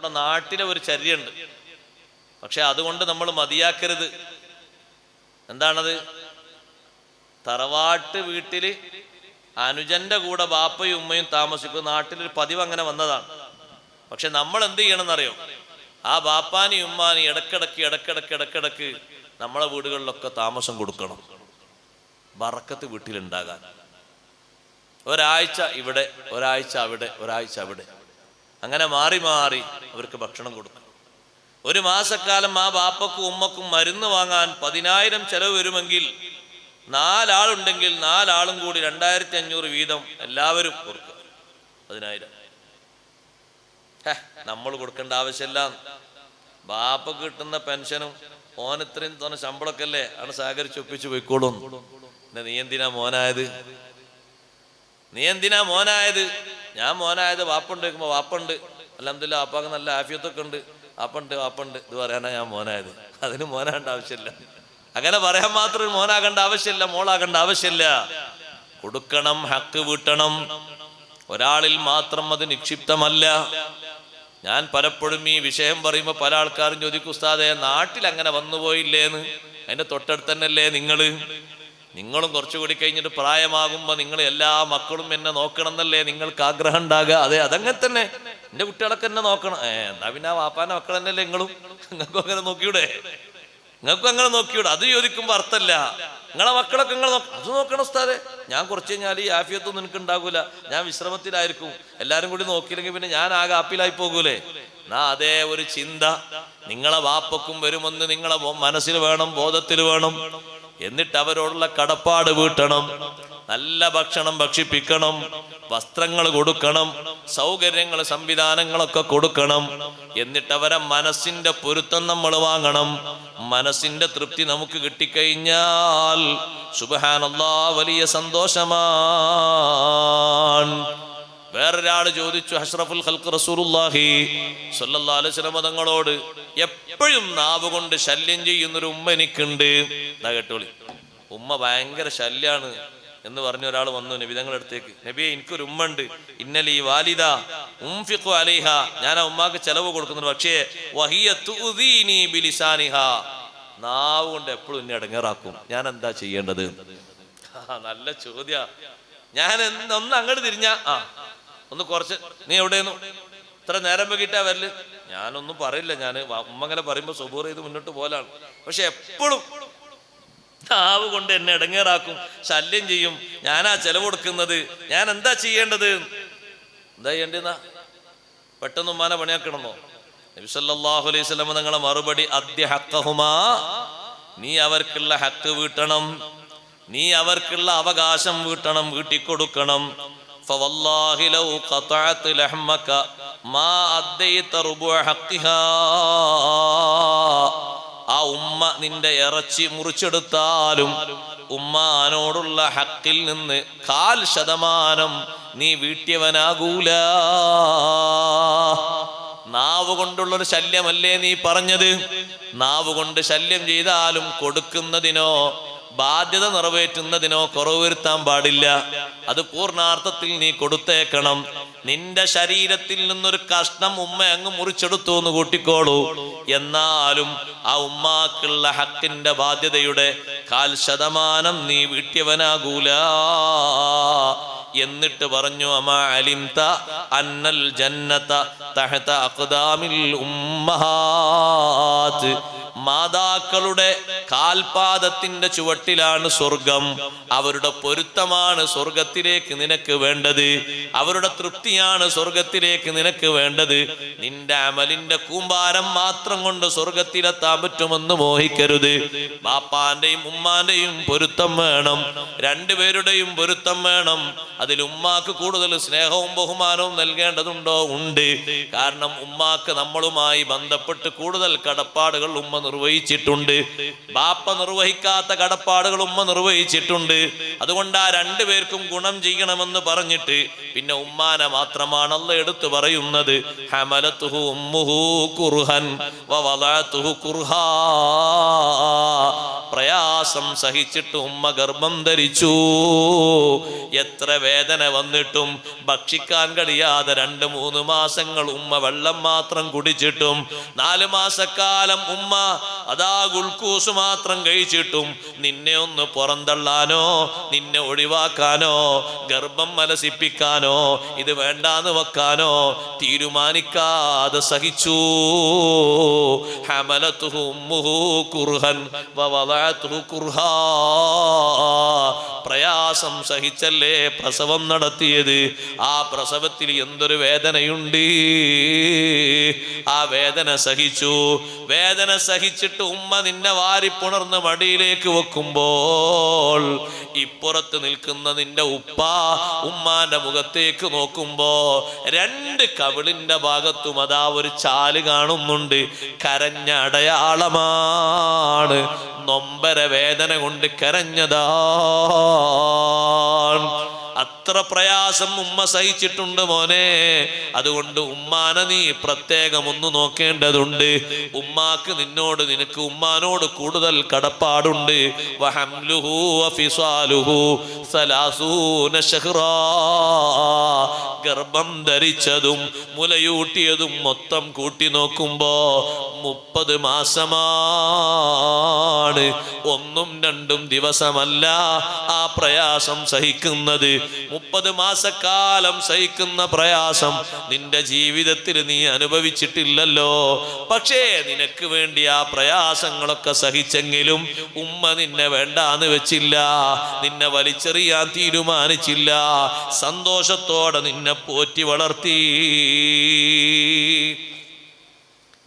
നമ്മുടെ നാട്ടിലെ ഒരു ചര്യണ്ട് പക്ഷെ അതുകൊണ്ട് നമ്മൾ മതിയാക്കരുത്. എന്താണത്? തറവാട്ട് വീട്ടിൽ അനുജന്റെ കൂടെ ബാപ്പയും ഉമ്മയും താമസിക്കും നാട്ടിലൊരു പതിവ് അങ്ങനെ വന്നതാണ്. പക്ഷെ നമ്മൾ എന്ത് ചെയ്യണമെന്നറിയോ? ആ ബാപ്പാനി ഉമ്മാനി ഇടക്കിടക്ക് ഇടക്കിടക്ക് ഇടക്കിടക്ക് നമ്മളെ വീടുകളിലൊക്കെ താമസം കൊടുക്കണം. വറക്കത്ത് വീട്ടിലുണ്ടാകാൻ. ഒരാഴ്ച ഇവിടെ ഒരാഴ്ച അവിടെ ഒരാഴ്ച അവിടെ. അങ്ങനെ മാറി മാറി അവർക്ക് ഭക്ഷണം കൊടുക്കും. ഒരു മാസക്കാലം ആ ബാപ്പക്കും ഉമ്മക്കും മരുന്ന് വാങ്ങാൻ പതിനായിരം ചെലവ് വരുമെങ്കിൽ നാലാളുണ്ടെങ്കിൽ നാലാളും കൂടി രണ്ടായിരത്തി അഞ്ഞൂറ് വീതം എല്ലാവരും കൊടുക്കും. പതിനായിരം. നമ്മൾ കൊടുക്കേണ്ട ആവശ്യമില്ല. ബാപ്പ കിട്ടുന്ന പെൻഷനും മോൻ തോന്നെ ശമ്പളമൊക്കെ അല്ലേ? ആണ് സഹകരിച്ച് ഒപ്പിച്ച് പോയിക്കോളും. പിന്നെ നീ എന്തിനാ മോനായത്? നീ എന്തിനാ മോനായത്? ഞാൻ മോനായത് വാപ്പുണ്ട് വെക്കുമ്പോ വാപ്പുണ്ട്. അലഹമില്ല വാപ്പാക്ക് നല്ല ആഫിയത്തൊക്കെ ഉണ്ട്. വാപ്പുണ്ട് വാപ്പുണ്ട്. ഇത് പറയാനാ ഞാൻ മോനായത്. അതിന് മോനാകേണ്ട ആവശ്യമില്ല. അങ്ങനെ പറയാൻ മാത്രം മോനാകേണ്ട ആവശ്യമില്ല മോളാകേണ്ട ആവശ്യമില്ല. കൊടുക്കണം ഹക്ക് വീട്ടണം. ഒരാളിൽ മാത്രം അത് നിക്ഷിപ്തമല്ല. ഞാൻ പലപ്പോഴും ഈ വിഷയം പറയുമ്പോൾ പല ആൾക്കാരും ചോദിക്കും ഉസ്താദെ നാട്ടിൽ അങ്ങനെ വന്നുപോയില്ലേന്ന്? അതിന്റെ തൊട്ടടുത്ത് തന്നെയല്ലേ നിങ്ങൾ? നിങ്ങളും കുറച്ചുകൂടി കഴിഞ്ഞിട്ട് പ്രായമാകുമ്പോൾ നിങ്ങൾ എല്ലാ മക്കളും എന്നെ നോക്കണം എന്നല്ലേ നിങ്ങൾക്ക് ആഗ്രഹം ഉണ്ടാകുക? അതെ അതങ്ങനെ തന്നെ. എന്റെ കുട്ടികളൊക്കെ എന്നെ നോക്കണം. ഏ എന്നാ പിന്നെ ആ വാപ്പാന്റെ മക്കൾ തന്നെയല്ലേ നിങ്ങളും? നിങ്ങൾക്കും അങ്ങനെ നോക്കിയൂടെ? നിങ്ങൾക്കും അങ്ങനെ നോക്കിയൂടെ? അത് ചോദിക്കുമ്പോൾ അർത്ഥമല്ല. നിങ്ങളെ മക്കളൊക്കെ നിങ്ങൾ അത് നോക്കണം ഉസ്താദെ. ഞാൻ കുറച്ച് കഴിഞ്ഞാൽ ഈ ആഫിയത്തൊന്നും നിനക്ക് ഉണ്ടാകൂല. ഞാൻ വിശ്രമത്തിലായിരിക്കും. എല്ലാവരും കൂടി നോക്കിയില്ലെങ്കിൽ പിന്നെ ഞാൻ ആകെ ആപ്പിലായി പോകൂലേ? എന്നാ അതേ ഒരു ചിന്ത. നിങ്ങളെ വാപ്പക്കും വരുമെന്ന് നിങ്ങളെ മനസ്സിൽ വേണം ബോധത്തിൽ വേണം. എന്നിട്ട് അവരോടുള്ള കടപ്പാട് വീട്ടണം. നല്ല ഭക്ഷണം ഭക്ഷിപ്പിക്കണം. വസ്ത്രങ്ങൾ കൊടുക്കണം. സൗകര്യങ്ങൾ സംവിധാനങ്ങളൊക്കെ കൊടുക്കണം. എന്നിട്ട് അവരെ മനസ്സിന്റെ പൊരുത്തം നമ്മൾ വാങ്ങണം. മനസ്സിന്റെ തൃപ്തി നമുക്ക് കിട്ടിക്കഴിഞ്ഞാൽ സുബഹാനല്ലാ വലിയ സന്തോഷമാണ്. വേറൊരാൾ ചോദിച്ചു അഷ്റഫുൽ ഖൽഖ് റസൂലുള്ളാഹി സ്വല്ലല്ലാഹു അലൈഹി തങ്ങളോട് എപ്പോഴും നാവ് കൊണ്ട് ശല്യം ചെയ്യുന്നൊരു ഉമ്മ എനിക്കുണ്ട്. എന്നാ കേട്ടോളി. ഉമ്മ ഭയങ്കര ശല്യാണ് എന്ന് പറഞ്ഞ ഒരാൾ വന്നു നബിതങ്ങളുടെ അടുത്തേക്ക്. നബിയെ എനിക്കൊരു ഉമ്മ ഉണ്ട് ഇന്നലെ ഈ വാലിദ ഉംഫിഖു അലൈഹ. ഞാൻ ആ ഉമ്മാക്ക് ചെലവ് കൊടുക്കുന്നുണ്ട്. പക്ഷേ വഹിയ തുദീനി ബിലിസാനിഹ. നാവ് കൊണ്ട് എപ്പോഴും എന്നെ അടങ്ങേറാക്കും. ഞാൻ എന്താ ചെയ്യേണ്ടത്? നല്ല ചോദ്യ. ഞാൻ ഒന്ന് അങ്ങോട്ട് തിരിഞ്ഞ. ആ ഒന്ന് കുറച്ച്. നീ എവിടെയെന്നു? ഇത്ര നേരം വൈകിട്ടാ വരൽ. ഞാനൊന്നും പറയില്ല ഞാൻ അമ്മ അങ്ങനെ പറയുമ്പോ സുബൂർ ചെയ്ത് മുന്നോട്ട് പോലാണ്. പക്ഷെ എപ്പോഴും നാവ് കൊണ്ട് എന്നെ ഇടങ്ങേറാക്കും ശല്യം ചെയ്യും. ഞാനാ ചെലവ് കൊടുക്കുന്നത് ഞാൻ എന്താ ചെയ്യേണ്ടത്? എന്താ ചെയ്യേണ്ടെന്നാ പെട്ടെന്ന് ഉമ്മാനെ പണിയാക്കണമെന്നോ നബിസല്ലാഹു അലൈഹി നിങ്ങളെ മറുപടി അദ്യ ഹക്കഹുമാ നീ അവർക്കുള്ള ഹക്ക് വീട്ടണം. നീ അവർക്കുള്ള അവകാശം വീട്ടണം വീട്ടിക്കൊടുക്കണം. فوالله لو قطعت لحمك ما أديت ربع حقها ആ ഉമ്മ നിന്റെ ഇറച്ചി മുറിച്ചെടുത്താലും ഉമ്മാനോടുള്ള ഹക്കിൽ നിന്ന് കാൽ ശതമാനം നീ വീട്ടിയവനാകൂല നാവ് കൊണ്ടുള്ളൊരു ശല്യമല്ലേ നീ പറഞ്ഞത് നാവ് കൊണ്ട് ശല്യം ചെയ്താലും കൊടുക്കുന്നതിനോ ബാധ്യത നിറവേറ്റുന്നതിനോ കുറവ് വരുത്താൻ പാടില്ല. അത് പൂർണാർത്ഥത്തിൽ നീ കൊടുത്തേക്കണം. നിന്റെ ശരീരത്തിൽ നിന്നൊരു കഷ്ണം ഉമ്മ അങ്ങ് മുറിച്ചെടുത്തു എന്ന് കൂട്ടിക്കോളൂ. എന്നാലും ആ ഉമ്മാക്കുള്ള ഹക്കിന്റെ ബാധ്യതയുടെ കാൽ ശതമാനം നീ വീട്ടിയവനാകൂല. എന്നിട്ട് പറഞ്ഞു അമാ അലിംത അന്നൽ ജന്നത തഹത അഖദാമിൽ ഉമ്മഹാത്ത് മാതാക്കളുടെ കാൽപാദത്തിന്റെ ചുവട്ടിലാണ് സ്വർഗം. അവരുടെ പൊരുത്തമാണ് സ്വർഗത്തിലേക്ക് നിനക്ക് വേണ്ടത്. അവരുടെ തൃപ്തിയാണ് സ്വർഗത്തിലേക്ക് നിനക്ക് വേണ്ടത്. നിന്റെ അമലിന്റെ കൂമ്പാരം മാത്രം കൊണ്ട് സ്വർഗത്തിലെത്താൻ പറ്റുമെന്ന് മോഹിക്കരുത്. ബാപ്പാന്റെയും ഉമ്മാന്റെയും പൊരുത്തം വേണം. രണ്ടുപേരുടെയും പൊരുത്തം വേണം. അതിൽ ഉമ്മാക്ക് കൂടുതൽ സ്നേഹവും ബഹുമാനവും നൽകേണ്ടതുണ്ടോ? ഉണ്ട്. കാരണം ഉമ്മാക്ക് നമ്മളുമായി ബന്ധപ്പെട്ട് കൂടുതൽ കടപ്പാടുകൾ ഉമ്മ നിർവഹിച്ചിട്ടുണ്ട്. ബാപ്പ നിർവഹിക്കാത്ത കടപ്പാടുകൾ ഉമ്മ നിർവഹിച്ചിട്ടുണ്ട്. അതുകൊണ്ട് ആ രണ്ടുപേർക്കും ഗുണം ചെയ്യണമെന്ന് പറഞ്ഞിട്ട് പിന്നെ ഉമ്മാനെ മാത്രമാണ് അല്ല എടുത്തു പറയുന്നത്. പ്രയാസം സഹിച്ചിട്ട് ഉമ്മ ഗർഭം ധരിച്ചു. എത്ര വേദന വന്നിട്ടും ഭക്ഷിക്കാൻ കഴിയാതെ രണ്ട് മൂന്ന് മാസങ്ങൾ ഉമ്മ വെള്ളം മാത്രം കുടിച്ചിട്ടും നാല് മാസക്കാലം ഉമ്മ അതാ ഗുൾക്കൂസ് മാത്രം കഴിച്ചിട്ടും നിന്നെ ഒന്ന് പുറന്തള്ളാനോ നിന്നെ ഒഴിവാക്കാനോ ഗർഭം മലസിപ്പിക്കാനോ ഇത് വേണ്ടാന്ന് വെക്കാനോ തീരുമാനിക്കാതെ സഹിച്ചു. പ്രയാസം സഹിച്ചല്ലേ പ്രസവം നടത്തിയത്? ആ പ്രസവത്തിൽ എന്തൊരു വേദനയുണ്ട്? ആ വേദന സഹിച്ചു. വേദന സഹിച്ചിട്ട് ഉമ്മ നിന്നെ വാരിപ്പുണർന്ന് മടിയിലേക്ക് വെക്കുമ്പോൾ ഇപ്പുറത്ത് നിൽക്കുന്ന നിന്റെ ഉപ്പ ഉമ്മാന്റെ മുഖത്തേക്ക് നോക്കുമ്പോ രണ്ട് കവിളിന്റെ ഭാഗത്തും അതാ ഒരു ചാൽ കാണുന്നുണ്ട്. കരഞ്ഞ അടയാളമാണ്. നൊമ്പര വേദന കൊണ്ട് കരഞ്ഞതാണ് അത്ര പ്രയാസം ഉമ്മ സഹിച്ചിട്ടുണ്ട് മോനെ. അതുകൊണ്ട് ഉമ്മാനെ നീ പ്രത്യേകം ഒന്ന് നോക്കേണ്ടതുണ്ട്. ഉമ്മാക്ക് നിന്നോട് നിനക്ക് ഉമ്മാനോട് കൂടുതൽ കടപ്പാടുണ്ട്. ഗർഭം ധരിച്ചതും മുലയൂട്ടിയതും മൊത്തം കൂട്ടി നോക്കുമ്പോ മുപ്പത് മാസമാണ്. ഒന്നും രണ്ടും ദിവസമല്ല ആ പ്രയാസം സഹിക്കുന്നത്. മുപ്പത് മാസക്കാലം സഹിക്കുന്ന പ്രയാസം. നിന്റെ ജീവിതത്തിൽ നീ അനുഭവിച്ചിട്ടില്ലല്ലോ. പക്ഷേ നിനക്ക് വേണ്ടി ആ പ്രയാസങ്ങളൊക്കെ സഹിച്ചെങ്കിലും ഉമ്മ നിന്നെ വേണ്ടാന്ന് വെച്ചില്ല. നിന്നെ വലിച്ചെറിയാൻ തീരുമാനിച്ചില്ല. സന്തോഷത്തോടെ നിന്നെ പോറ്റി വളർത്തി.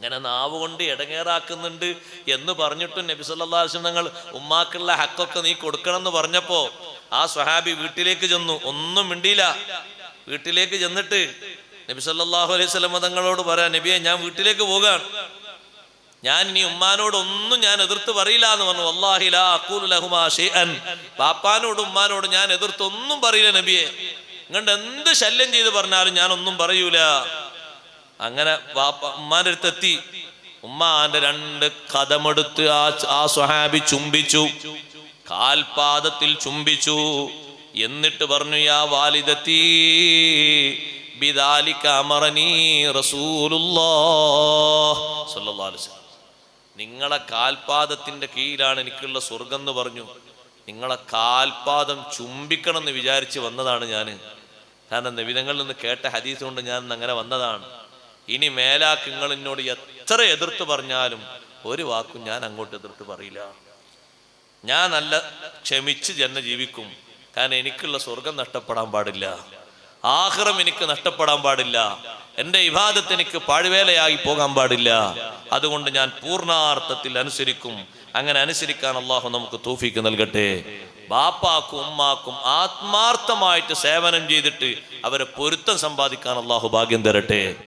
ഇങ്ങനെ നാവ് കൊണ്ട് ഇടങ്ങേറാക്കുന്നുണ്ട് എന്ന് പറഞ്ഞിട്ടും നബി വസല്ലം തങ്ങൾ ഉമ്മാക്കുള്ള ഹക്കൊക്കെ നീ കൊടുക്കണം എന്ന് പറഞ്ഞപ്പോ ആ സ്വഹാബി വീട്ടിലേക്ക് ചെന്നു. ഒന്നും മിണ്ടിയില്ല. വീട്ടിലേക്ക് ചെന്നിട്ട് നബി സല്ലല്ലാഹു അലൈഹി സ്വലം തങ്ങളോട് പറയാം നബിയെ ഞാൻ വീട്ടിലേക്ക് പോകാണ്. ഞാൻ ഇനി ഉമ്മാനോട് ഒന്നും ഞാൻ എതിർത്ത് പറയില്ല എന്ന് പറഞ്ഞു. അള്ളാഹിലാൻ പാപ്പാനോടും ഉമ്മാനോടും ഞാൻ എതിർത്ത് ഒന്നും പറയില്ല നബിയെ. നിങ്ങളുടെ എന്ത് ശല്യം ചെയ്ത് പറഞ്ഞാലും ഞാൻ ഒന്നും പറയൂല. അങ്ങനെ വാപ്പ ഉമ്മാന്റെ അടുത്തെത്തി. ഉമ്മാന്റെ രണ്ട് കഥമെടുത്ത് ആ ആ സ്വഹാബി ചുംബിച്ചു. കാൽപാദത്തിൽ ചുംബിച്ചു. എന്നിട്ട് പറഞ്ഞു യാ വാലിദത്തി ബിദാലിക നിങ്ങളെ കാൽപാദത്തിന്റെ കീഴിലാണ് എനിക്കുള്ള സ്വർഗം എന്ന് പറഞ്ഞു. നിങ്ങളെ കാൽപാദം ചുംബിക്കണം എന്ന് വിചാരിച്ച് വന്നതാണ് ഞാൻ കാരണം നിവിധങ്ങളിൽ നിന്ന് കേട്ട ഹദീസ് കൊണ്ട് ഞാൻ അങ്ങനെ വന്നതാണ്. ഇനി മേലാക്ക് നിങ്ങൾ എന്നോട് എത്ര എതിർത്ത് പറഞ്ഞാലും ഒരു വാക്കും ഞാൻ അങ്ങോട്ട് എതിർത്ത് പറയില്ല. ഞാൻ നല്ല ക്ഷമിച്ച് ജന്മ ജീവിക്കും. കാരണം എനിക്കുള്ള സ്വർഗം നഷ്ടപ്പെടാൻ പാടില്ല. ആഹ്റം എനിക്ക് നഷ്ടപ്പെടാൻ പാടില്ല. എന്റെ ഇബാദത്ത് എനിക്ക് പാഴ്വേലയായി പോകാൻ പാടില്ല. അതുകൊണ്ട് ഞാൻ പൂർണാർത്ഥത്തിൽ അനുസരിക്കും. അങ്ങനെ അനുസരിക്കാൻ അള്ളാഹു നമുക്ക് തൂഫിക്ക് നൽകട്ടെ. ബാപ്പാക്കും ഉമ്മാക്കും ആത്മാർത്ഥമായിട്ട് സേവനം ചെയ്തിട്ട് അവരെ പൊരുത്തം സമ്പാദിക്കാൻ അള്ളാഹു ഭാഗ്യം തരട്ടെ.